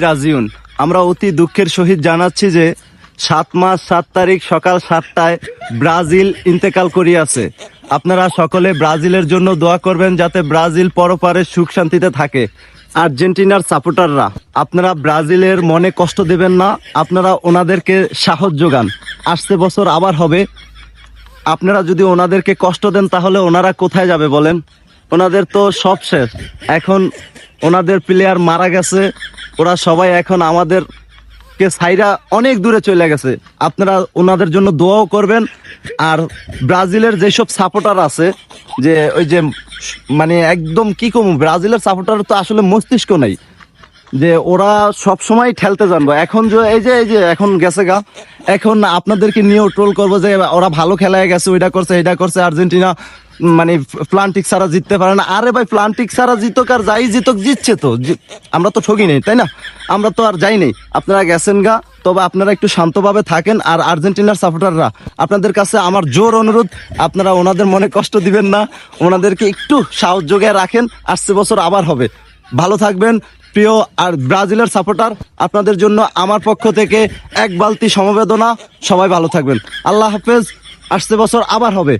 রাজিউন। আমরা অতি দুঃখের সহিত জানাচ্ছি যে সাত মাস, সাত তারিখ সকাল সাতটায় ব্রাজিল ইন্তেকাল করিয়াছে। আপনারা সকলে ব্রাজিলের জন্য দোয়া করবেন যাতে ব্রাজিল পরপারে সুখ শান্তিতে থাকে। আর্জেন্টিনার সাপোর্টাররা, আপনারা ব্রাজিলের মনে কষ্ট দেবেন না, আপনারা ওনাদেরকে সাহস যোগান। আসতে বছর আবার হবে। আপনারা যদি ওনাদেরকে কষ্ট দেন তাহলে ওনারা কোথায় যাবে বলেন? ওনাদের তো সব শেষ। এখন ওনাদের প্লেয়ার মারা গেছে, ওরা সবাই এখন আমাদের কে সাইরা অনেক দূরে চলে গেছে। আপনারা ওনাদের জন্য দোয়াও করবেন। আর ব্রাজিলের যেসব সাপোর্টার আছে, যে ওই যে মানে একদম কি কম, ব্রাজিলের সাপোর্টার তো আসলে মস্তিষ্ক নাই। যে ওরা সব সময় ঠেলতে জানব এখন যে, এই যে এই যে, এখন গেছে গা। এখন আপনাদেরকে নিয়েও ট্রোল করব যে, ওরা ভালো খেলায় গেছে, ওইটা করছে এটা করছে, আর্জেন্টিনা মানে প্লান্টিক ছাড়া জিততে পারে না। আরে ভাই, প্লান্টিক ছাড়া জিতক আর যাই জিতক, জিতছে তো। আমরা তো ঠকি নেই, তাই না? আমরা তো আর যাই নেই। আপনারা গেছেন গা, তবে আপনারা একটু শান্তভাবে থাকেন। আর আর্জেন্টিনার সাপোর্টাররা, আপনাদের কাছে আমার জোর অনুরোধ, আপনারা ওনাদের মনে কষ্ট দিবেন না। ওনাদেরকে একটু সাহস যোগে রাখেন, আসছে বছর আবার হবে। ভালো থাকবেন, প্রিয় আর ব্রাজিলের সাপোর্টার, আপনাদের জন্য আমার পক্ষ থেকে এক বালতি সমবেদনা। সবাই ভালো থাকবেন। আল্লাহ হাফেজ, আসছে বছর আবার হবে।